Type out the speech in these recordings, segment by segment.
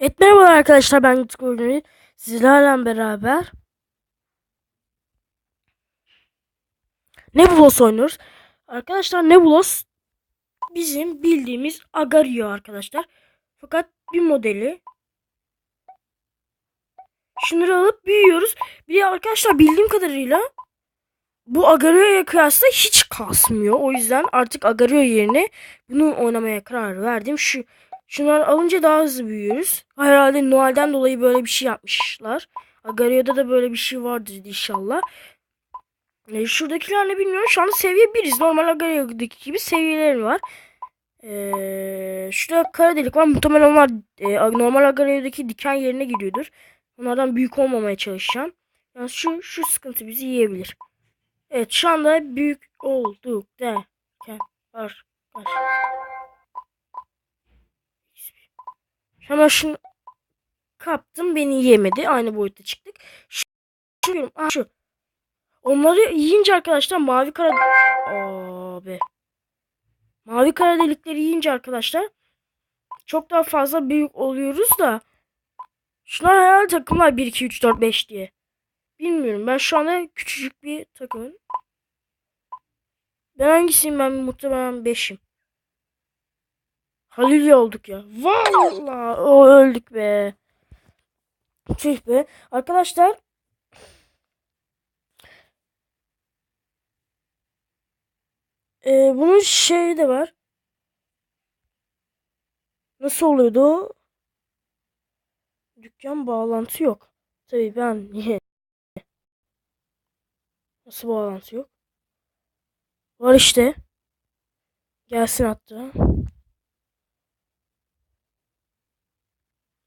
Evet merhabalar arkadaşlar ben Oyunu sizlerle beraber Nebulos oynuyoruz. Arkadaşlar Nebulos bizim bildiğimiz Agario arkadaşlar. Fakat bir modeli. Şunları alıp büyüyoruz. Bir arkadaşlar bildiğim kadarıyla bu Agario'ya kıyasla hiç kasmıyor. O yüzden artık Agario yerine bunu oynamaya karar verdim. Şu Şunları alınca daha hızlı büyüyoruz. Herhalde Noel'den dolayı böyle bir şey yapmışlar. Agario'da da böyle bir şey vardır inşallah. E, şuradakiler ne bilmiyorum. Şu anda seviye 1'iz. Normal Agario'daki gibi seviyeleri var. E, şurada kara delik var. Muhtemelen onlar e, normal Agario'daki diken yerine gidiyordur. Onlardan büyük olmamaya çalışacağım. Yani şu, şu sıkıntı bizi yiyebilir. Evet şu anda büyük olduk derken var. Şunu kaptım beni yemedi. Aynı boyutta çıktık. Şu, şu, şu. Onları yiyince arkadaşlar mavi kara... Abi. Mavi kara delikleri yiyince arkadaşlar çok daha fazla büyük oluyoruz da şunlar herhalde takımlar 1, 2, 3, 4, 5 diye. Bilmiyorum. Ben şu anda küçücük bir takımım. Ben hangisiyim? Ben muhtemelen 5'im. Halil olduk ya. Vallahi o öldük be. Tüh be. Arkadaşlar ee, bunun şeyi de var. Nasıl oluyordu? Dükkan bağlantı yok. Tabii ben niye? Nasıl bağlantı yok? Var işte. Gelsin hatta.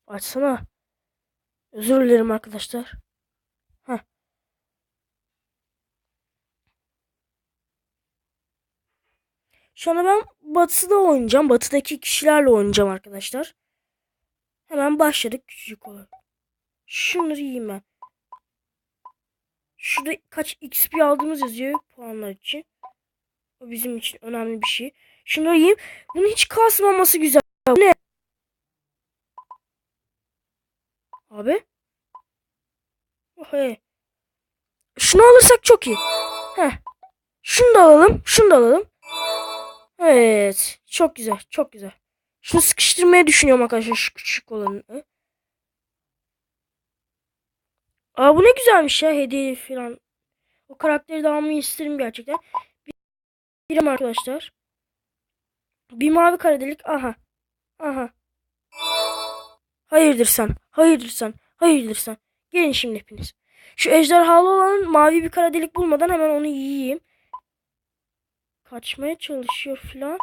Açsana. Özür dilerim arkadaşlar. Heh. Şu anda ben Batı'da oynayacağım. Batı'daki kişilerle oynayacağım arkadaşlar. Hemen başladık küçücük olarak. Şunları yiyeyim ben. Şurada kaç XP aldığımız yazıyor puanlar için. O bizim için önemli bir şey. Şunları yiyeyim. Bunun hiç kasmaması güzel. Bu ne? Abi. Hey. Şunu alırsak çok iyi. Heh. Şunu da alalım. Şunu da alalım. Evet. Çok güzel. Çok güzel. Şunu sıkıştırmaya düşünüyorum arkadaşlar. Şu küçük olanı. Aa bu ne güzelmiş ya. Hediye falan. O karakteri de almayı isterim gerçekten. Bir, birim arkadaşlar. Bir mavi kara delik. Aha. Aha. Hayırdır sen? Hayırdır sen? Hayırdır sen? Gelin şimdi hepiniz. Şu ejderhalı olan mavi bir kara delik bulmadan hemen onu yiyeyim. Kaçmaya çalışıyor falan.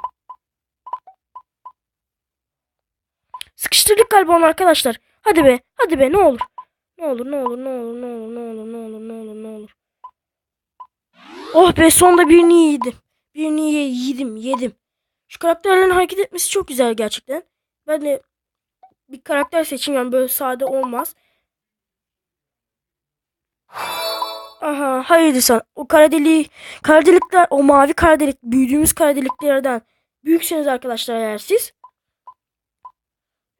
Sıkıştırdık galiba onu arkadaşlar. Hadi be. Hadi be ne olur. Ne olur ne olur ne olur ne olur ne olur ne olur ne olur ne olur. Oh be sonunda birini yedim. Birini yedim yedim. Şu karakterlerin hareket etmesi çok güzel gerçekten. Ben de bir karakter seçeyim yani böyle sade olmaz. Aha hayırdır sen. O kara deliği, kara delikler, o mavi kara delik, büyüdüğümüz kara deliklerden büyükseniz arkadaşlar eğer siz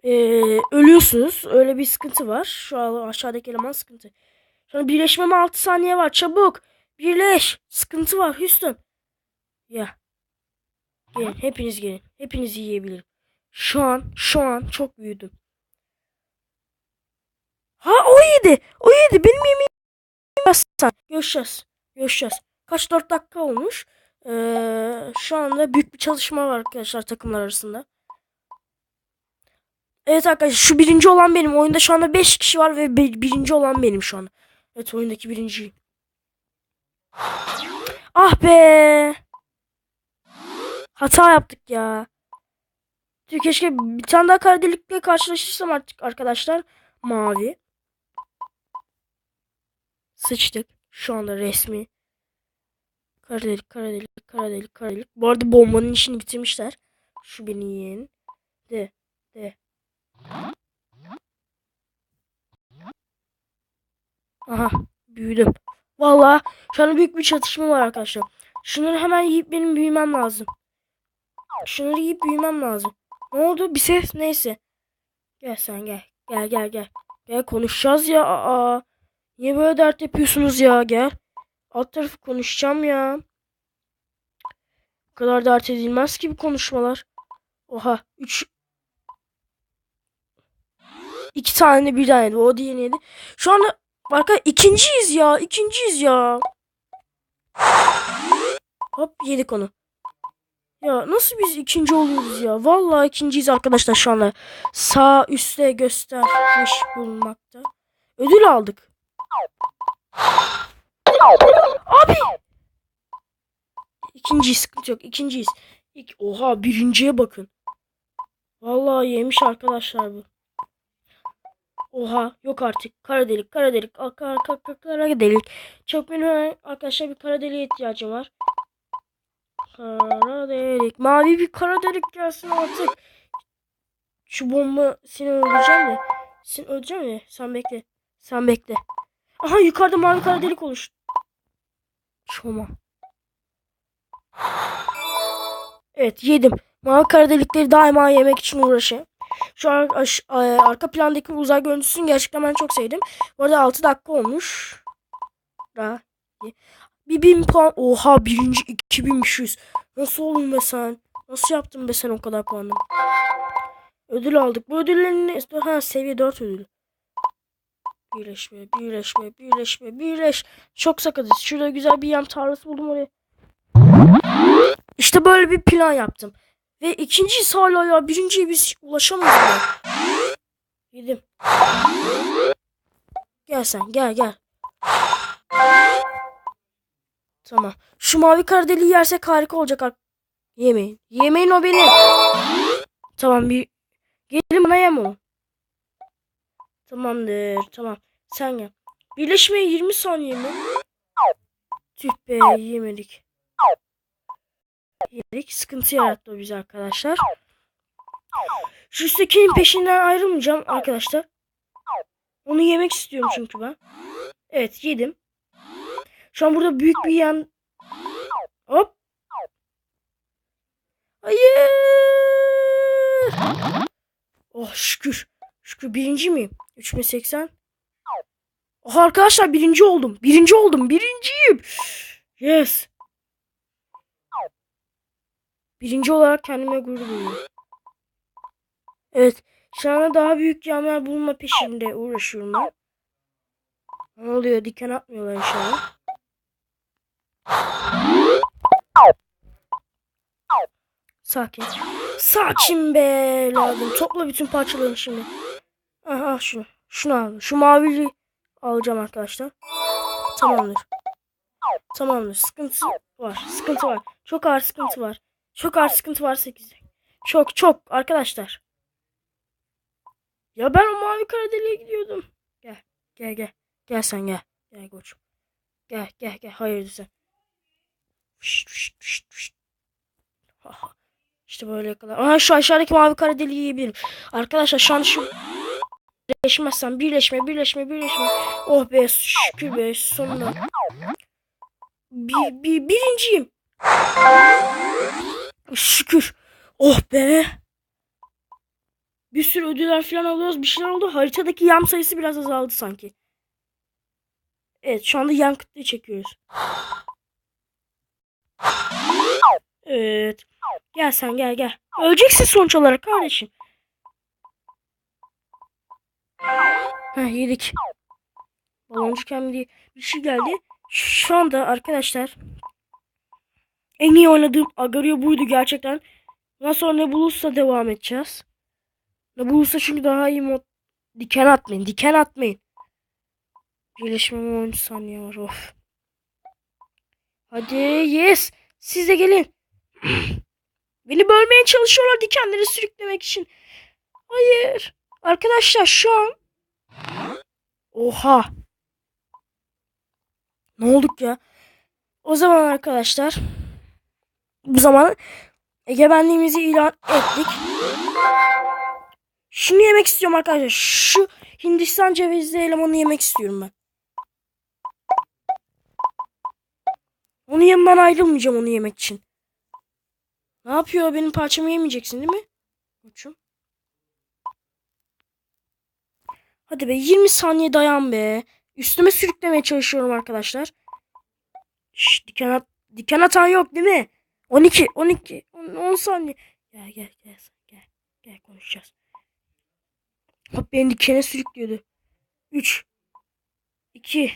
ee, ölüyorsunuz. Öyle bir sıkıntı var. Şu an aşağıdaki eleman sıkıntı. An birleşmeme 6 saniye var. Çabuk. Birleş. Sıkıntı var Houston. Ya. Gelin. Hepiniz gelin. Hepinizi yiyebilirim. Şu an, şu an çok büyüdüm. Ha o yedi. O yedi. Benim yemeğim yemezsen. Görüşeceğiz. Görüşeceğiz. Kaç dört dakika olmuş. Ee, şu anda büyük bir çalışma var arkadaşlar takımlar arasında. Evet arkadaşlar şu birinci olan benim. Oyunda şu anda 5 kişi var ve birinci olan benim şu an. Evet oyundaki birinci. Ah be. Hata yaptık ya. Keşke bir tane daha kara delikle karşılaşırsam artık arkadaşlar. Mavi. Sıçtık. Şu anda resmi. Kara delik, kara delik, kara delik, kara delik. Bu arada bombanın işini bitirmişler. Şu beni yiyin. De, de. Aha, büyüdüm. Vallahi şu an büyük bir çatışma var arkadaşlar. Şunları hemen yiyip benim büyümem lazım. Şunları yiyip büyümem lazım. Ne oldu? Bir ses neyse. Gel sen gel. Gel gel gel. Gel konuşacağız ya. Aa. Niye böyle dert yapıyorsunuz ya? Gel. Alt tarafı konuşacağım ya. Bu kadar dert edilmez ki bu konuşmalar. Oha. Üç. İki tane birden yedi. O diğerini yedi. Şu anda arka ikinciyiz ya. ikinciyiz ya. Hop yedik onu. Ya nasıl biz ikinci oluyoruz ya? Vallahi ikinciyiz arkadaşlar şu anda. Sağ üstte göstermiş bulunmakta. Ödül aldık. Abi! İkinciyiz sıkıntı yok. İkinciyiz. İlk, oha birinciye bakın. Vallahi yemiş arkadaşlar bu. Oha yok artık. Kara delik, kara delik, kara, kara, kara, delik. Çok benim arkadaşlar bir kara deliğe ihtiyacım var. Kara delik. Mavi bir kara delik gelsin artık. Şu bomba seni öldüreceğim de. Seni öldüreceğim ya. Sen bekle. Sen bekle. Aha yukarıda mavi kara delik oluştu. Çoma. Evet yedim. Mavi kara delikleri daima yemek için uğraşıyorum. Şu aş- e, arka plandaki uzay görüntüsünü gerçekten ben çok sevdim. Bu arada 6 dakika olmuş. Daha. Bir bin puan. Oha birinci 2500. Nasıl oldun be sen? Nasıl yaptın be sen o kadar puanı? Ödül aldık. Bu ödüllerin? Ha seviye 4 ödül. Birleşme, birleşme, birleşme, birleş. Çok sakatız. Şurada güzel bir yem tarlası buldum oraya. İşte böyle bir plan yaptım. Ve ikinciyiz hala ya. Birinciye biz ulaşamıyoruz. ya. Yedim. Gel sen gel gel. Tamam. Şu mavi kara deliği yersek harika olacak. Yemeyin. Yemeyin o benim. Tamam bir. Gelin bana yem o. Tamamdır. Tamam. Sen gel. Birleşmeye 20 saniye mi? Tüh be yemedik. Yedik. Sıkıntı yarattı o bize arkadaşlar. Şu üsttekinin peşinden ayrılmayacağım arkadaşlar. Onu yemek istiyorum çünkü ben. Evet yedim. Şu an burada büyük bir yan... Hop. Hayır. Oh şükür. Şükür birinci miyim? 3080. Oh arkadaşlar birinci oldum. Birinci oldum. Birinciyim. Yes. Birinci olarak kendime gurur duyuyorum. Evet. Şu anda daha büyük yağmur bulma peşinde uğraşıyorum ben. Ne oluyor? Diken atmıyorlar inşallah. Sakin. Sakin be lazım. Topla bütün parçalarını şimdi. Al şunu. Şunu al. Şu mavili alacağım arkadaşlar. Tamamdır. Tamamdır. Sıkıntı var. Sıkıntı var. Çok ağır sıkıntı var. Çok ağır sıkıntı var 8'de. Çok çok arkadaşlar. Ya ben o mavi kara deliğe gidiyordum. Gel. Gel gel. Gel sen gel. Gel koçum. Gel gel gel. Hayırdır sen. Fışt, fışt. Ha, ha. İşte böyle kadar. Aha şu aşağıdaki mavi kara deliği yiyebilirim. Arkadaşlar şu an şu birleşmezsem birleşme birleşme birleşme. Oh be şükür be sonunda. Bir, bir, birinciyim. Şükür. Oh be. Bir sürü ödüller falan alıyoruz. Bir şeyler oldu. Haritadaki yam sayısı biraz azaldı sanki. Evet şu anda yan kıtlığı çekiyoruz. Evet. Gel sen gel gel. Öleceksin sonuç olarak kardeşim. Heh yedik. Baloncuk hem bir şey geldi. Şu anda arkadaşlar en iyi oynadığım Agario buydu gerçekten. Ondan sonra ne bulursa devam edeceğiz. Ne bulursa çünkü daha iyi mod. Diken atmayın. Diken atmayın. Birleşmeme 13 saniye var. Of. Hadi yes. Siz de gelin. Beni bölmeye çalışıyorlar dikenleri sürüklemek için. Hayır. Arkadaşlar şu an. Oha. Ne olduk ya? O zaman arkadaşlar. Bu zaman egemenliğimizi ilan ettik. Şunu yemek istiyorum arkadaşlar. Şu Hindistan cevizli elemanı yemek istiyorum ben. Onu yemden ayrılmayacağım onu yemek için. Ne yapıyor? Benim parçamı yemeyeceksin değil mi? Hadi be 20 saniye dayan be. Üstüme sürüklemeye çalışıyorum arkadaşlar. Şş, diken, at, diken atan yok değil mi? 12, 12, 10, 10 saniye. Gel gel gel gel. Gel konuşacağız. Hop beni dikene sürüklüyordu. 3 2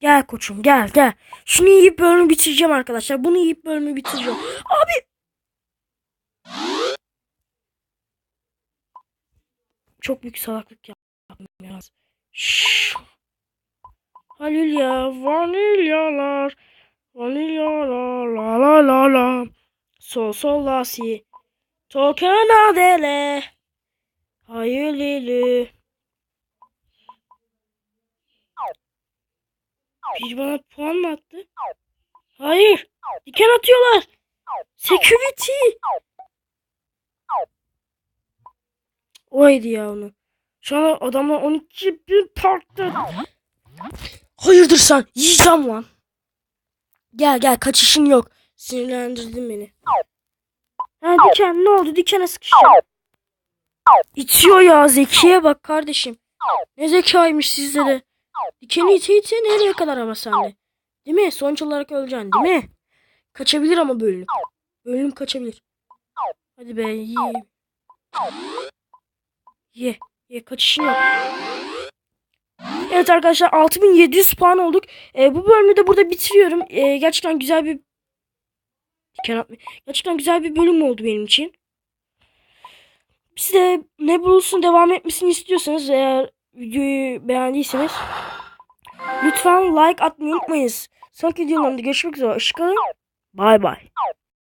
Gel koçum gel gel. Şunu yiyip bölümü bitireceğim arkadaşlar. Bunu yiyip bölümü bitireceğim. Abi. Çok büyük salaklık yaptım ya. Şşş. Halil ya vanilyalar. Vanilyalar la la la la. Sol sol la si. Token adele. Hayırlı. Bir bana puan mı attı? Hayır. Diken atıyorlar. Security. Oydu ya onu. Şu an adamlar 12 bin parkta. Hayırdır sen? Yiyeceğim lan. Gel gel kaçışın yok. Sinirlendirdin beni. Ha diken ne oldu? Dikene sıkışacağım. İtiyor ya Zekiye bak kardeşim. Ne zekaymış sizde de. Dikeni ite ite nereye kadar ama sende? Değil mi? Sonuç olarak öleceksin değil mi? Kaçabilir ama bölüm. Bölüm kaçabilir. Hadi be ye. Ye. Ye kaçışın yok. Evet arkadaşlar 6700 puan olduk. Ee, bu bölümü de burada bitiriyorum. Ee, gerçekten güzel bir Gerçekten güzel bir bölüm oldu benim için. Siz de ne bulursun devam etmesini istiyorsanız eğer videoyu beğendiyseniz lütfen like atmayı unutmayınız. Sonraki videolarımda görüşmek üzere. Hoşçakalın. Bay bay.